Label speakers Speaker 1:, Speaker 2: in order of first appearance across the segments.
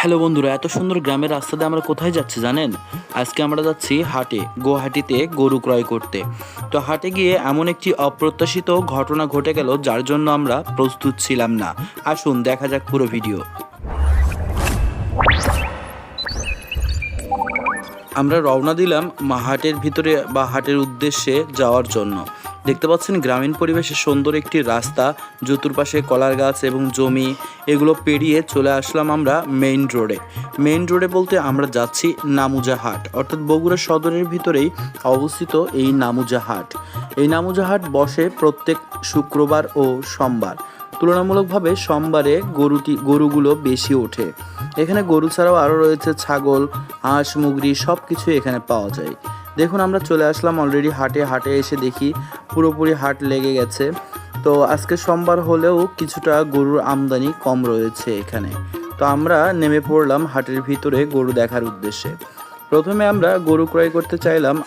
Speaker 1: Hello বন্ধুরা, এত সুন্দর গ্রামের রাস্তাতে আমরা কোথায় যাচ্ছি জানেন? আজকে আমরা যাচ্ছি হাটে, গুয়াহাটিতে গরু ক্রয় করতে। তো হাটে গিয়ে এমন একটি অপ্রত্যাশিত ঘটনা ঘটে গেল যার জন্য আমরা প্রস্তুত ছিলাম না। আসুন, দেখা যাক পুরো ভিডিও আমরা রওনা দিলাম মা- হাটের ভিতরে বা হাটের উদ্দেশ্যে যাওয়ার জন্য। দেখতে পাচ্ছেন গ্রামীণ পরিবেশে সুন্দর একটি রাস্তা চতুর্পাশে কলার গাছ এবং জমি, এগুলো পেরিয়ে চলে আসলাম আমরা মেইন রোডে মেইন রোডে বলতে আমরা যাচ্ছি নামুজা হাট, অর্থাৎ বগুড়া সদরের ভিতরেই অবস্থিত এই নামুজা হাট। এই নামুজা হাট বসে প্রত্যেক শুক্রবার ও সোমবার। তুলনামূলকভাবে সোমবারে গরুটি, গরুগুলো বেশি ওঠে। এখানে গরু ছাড়াও আরও রয়েছে ছাগল, হাঁস মুগরি সব কিছু এখানে পাওয়া যায়। দেখুন, আমরা চলে আসলাম অলরেডি হাটে। হাটে এসে দেখি পুরোপুরি হাট লেগে গেছে। তো আজকে সোমবার হলেও কিছুটা গরুর আমদানি কম রয়েছে এখানে। তো আমরা নেমে পড়লাম হাটের ভিতরে গরু দেখার উদ্দেশ্যে। প্রথমে আমরা গরু ক্রয় করতে চাইলাম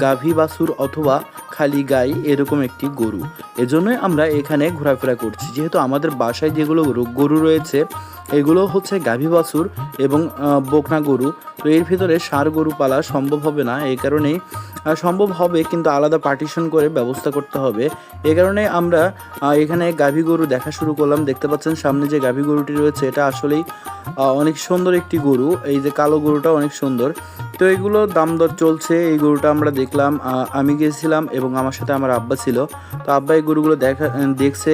Speaker 1: গাভী বাছুর অথবা খালি গাই এরকম একটি গরু। এজন্যই আমরা এখানে ঘোরাফেরা করছি। যেহেতু আমাদের বাসায় যেগুলো গরু- রয়েছে, এগুলো হচ্ছে গাভী বাছুর এবং বকনা গরু। তো এর ভিতরে ষাঁড় গরু পালা সম্ভব হবে না। এই কারণেই সম্ভব হবে কিন্তু আলাদা পার্টিশন করে ব্যবস্থা করতে হবে। এই কারণে আমরা এখানে গাভী গরু দেখা শুরু করলাম। দেখতে পাচ্ছেন সামনে যে গাভী গরুটি রয়েছে, এটা আসলেই অনেক সুন্দর একটি গরু। এই যে কালো গরুটা অনেক সুন্দর। তো এগুলো দাম দর চলছে, এই গরুটা আমরা দেখলাম আমি গিয়েছিলাম এবং আমার সাথে আমার আব্বা ছিল। তো আব্বা এই গরুগুলো দেখা, দেখছে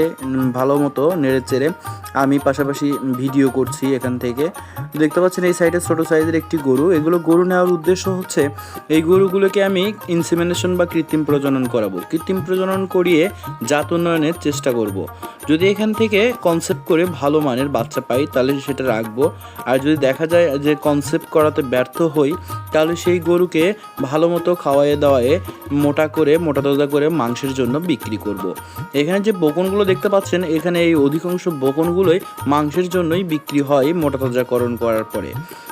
Speaker 1: ভালো মতো, নেড়ে চেড়ে। আমি পাশাপাশি ভিডিও করছি এখান থেকে। দেখতে পাচ্ছেন এই সাইডে ছোট সাইজের একটি গরু। এগুলো গরু নেওয়ার উদ্দেশ্য হচ্ছে, এই গরুগুলোকে আমি ইনসিমিনেশন বা কৃত্রিম প্রজনন করাবো। কৃত্রিম প্রজনন করিয়ে জাত উন্নয়নের চেষ্টা করব। যদি এখান থেকে কনসেপ্ট করে ভালো মানের বাচ্চা পাই, তাহলে সেটা রাখব। আর যদি দেখা যায় যে কনসেপ্ট করাতে ব্যর্থ হই তাহলে সেই গরুকে ভালো মতো খাওয়াইয়ে দাওয়ায়ে মোটা করে, মোটা তাজা করে মাংসের জন্য বিক্রি করব। এখানে যে বকনগুলো দেখতে পাচ্ছেন, এখানে এই অধিকাংশ বকনগুলোই মাংসের জন্যই বিক্রি হয় মোটা তাজাকরণ করার পরে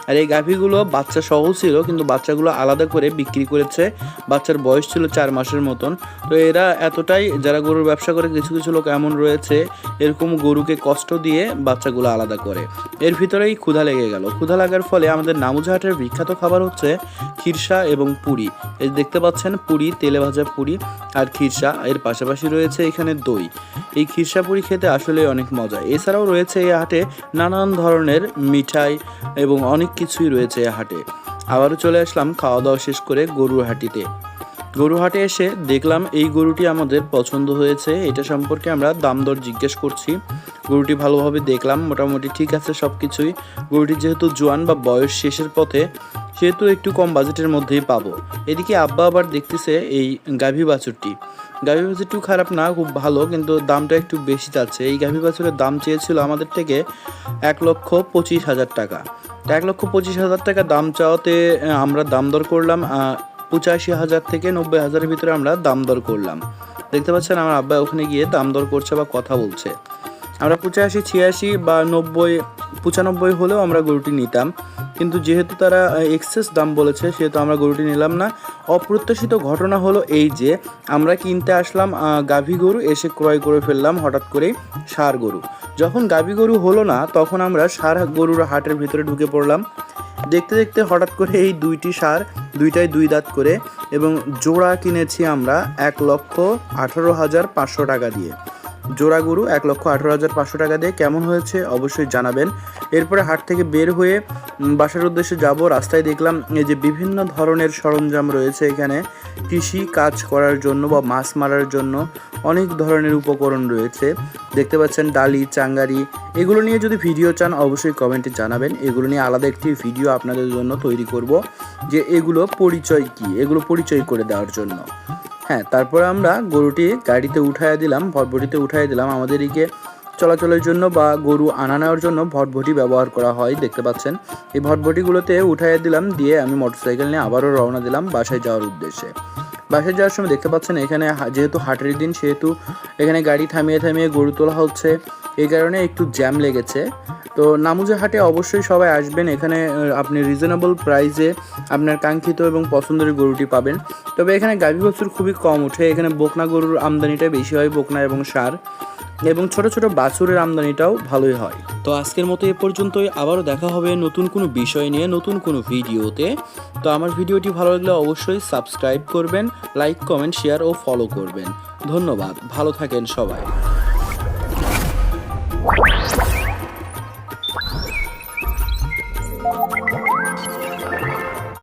Speaker 1: আর এই গাভীগুলো বাচ্চা সহ ছিল, কিন্তু বাচ্চাগুলো আলাদা করে বিক্রি করেছে। বাচ্চার বয়স ছিল চার মাসের মতন। তো এরা এতটাই, যারা গরুর ব্যবসা করে, কিছু কিছু লোক এমন রয়েছে, এরকম গরুকে কষ্ট দিয়ে বাচ্চাগুলো আলাদা করে। এর ভিতরেই ক্ষুধা লেগে গেল। ক্ষুধা লাগার ফলে আমাদের নামুজাহাটের বিখ্যাত খাবার হচ্ছে খিরসা এবং পুরি। এই দেখতে পাচ্ছেন, পুরি, তেলে ভাজা পুরি আর খিরসা। এর পাশাপাশি রয়েছে এখানে দই। এই খিরসা পুরি খেতে আসলে অনেক মজা। এছাড়াও রয়েছে এই হাটে নানান ধরনের মিঠাই এবং অনেক কিছুই রয়েছে হাটে। আবারও চলে আসলাম খাওয়া দাওয়া শেষ করে গরুর হাটিতে। গরু হাটে এসে দেখলাম এই গরুটি আমাদের পছন্দ হয়েছে, এটা সম্পর্কে আমরা দাম দর জিজ্ঞেস করছি। গরুটি ভালোভাবে দেখলাম, মোটামুটি ঠিক আছে সব কিছুই গরুটি যেহেতু জোয়ান বা বয়স শেষের পথে, সেহেতু একটু কম বাজেটের মধ্যেই পাবো। এদিকে আব্বা আবার দেখতেছে এই গাভী বাছুরটি। গাভী একটু খারাপ না, খুব ভালো, কিন্তু দামটা একটু বেশি যাচ্ছে। এই গাভী বাছুরের দাম চেয়েছিল আমাদের থেকে এক লক্ষ পঁচিশ হাজার টাকা। এক লক্ষ পঁচিশ হাজার টাকা দাম চাওয়াতে আমরা দাম দর করলাম পঁচাশি হাজার থেকে নব্বই হাজারের ভিতরে আমরা দাম দর করলাম। দেখতে পাচ্ছেন আমার আব্বা ওখানে গিয়ে দাম দর করছে বা কথা বলছে। আমরা পঁচাশি, ছিয়াশি বা নব্বই, পঁচানব্বই হলেও আমরা গরুটি নিতাম। কিন্তু যেহেতু তারা এক্সেস দাম বলেছে, সেহেতু আমরা গরুটি নিলাম না। অপ্রত্যাশিত ঘটনা হলো এই যে, আমরা কিনতে আসলাম গাভী গরু, এসে ক্রয় করে ফেললাম হঠাৎ করে ষাঁড় গরু। যখন গাভী গরু হলো না, তখন আমরা ষাঁড় গরুর হাটের ভিতরে ঢুকে পড়লাম। দেখতে দেখতে হঠাৎ করে এই দুইটি সার দুইটাই দুই দাঁত করে এবং জোড়া কিনেছি আমরা এক লক্ষ আঠারো হাজার পাঁচশো টাকা দিয়ে। জোড়া গরু এক লক্ষ আঠারো হাজার পাঁচশো টাকা দিয়ে কেমন হয়েছে অবশ্যই জানাবেন। এরপরে হাট থেকে বের হয়ে বাসার উদ্দেশ্যে যাব। রাস্তায় দেখলাম এই যে বিভিন্ন ধরনের সরঞ্জাম রয়েছে এখানে। কৃষি কাজ করার জন্য বা মাছ মারার জন্য অনেক ধরনের উপকরণ রয়েছে। দেখতে পাচ্ছেন ডালি, চাঙ্গারি, এগুলো নিয়ে যদি ভিডিও চান অবশ্যই কমেন্টে জানাবেন। এগুলো নিয়ে আলাদা একটি ভিডিও আপনাদের জন্য তৈরি করব যে এগুলো পরিচয় কি? এগুলো পরিচয় করে দেওয়ার জন্য। হ্যাঁ তারপরে আমরা গরুটি গাড়িতে উঠাইয়া দিলাম, ভটভটিতে উঠাইয়া দিলাম। আমাদের এদিকে চলাচলের জন্য বা গরু আনা নেওয়ার জন্য ভটভটি ব্যবহার করা হয়, দেখতে পাচ্ছেন। এই ভটভটিগুলোতে উঠাইয়া দিলাম, দিয়ে আমি মোটরসাইকেল নিয়ে আবারও রওনা দিলাম বাসায় যাওয়ার উদ্দেশ্যে। বাসায় যাওয়ার সময় দেখতে পাচ্ছেন, এখানে যেহেতু হাটের দিন, সেহেতু এখানে গাড়ি থামিয়ে থামিয়ে গরু তোলা হচ্ছে। এই কারণে একটু জ্যাম লেগেছে। তো নামুজা হাটে অবশ্যই সবাই আসবেন। এখানে আপনি রিজনেবল প্রাইসে আপনার কাঙ্ক্ষিত এবং পছন্দের গরুটি পাবেন। তবে এখানে গাভী বছর খুবই কম ওঠে এখানে বকনা গরুর আমদানিটা বেশি হয় বকনা এবং সার। এবং ছোট ছোট বাছুরের আমদানিটাও ভালোই হয়। তো আজকের মতো এ পর্যন্তই। আবারও দেখা হবে নতুন কোনো বিষয় নিয়ে, নতুন কোনো ভিডিওতে। তো আমার ভিডিওটি ভালো লাগলে অবশ্যই সাবস্ক্রাইব করবেন লাইক কমেন্ট শেয়ার ও ফলো করবেন। ধন্যবাদ। ভালো থাকেন সবাই।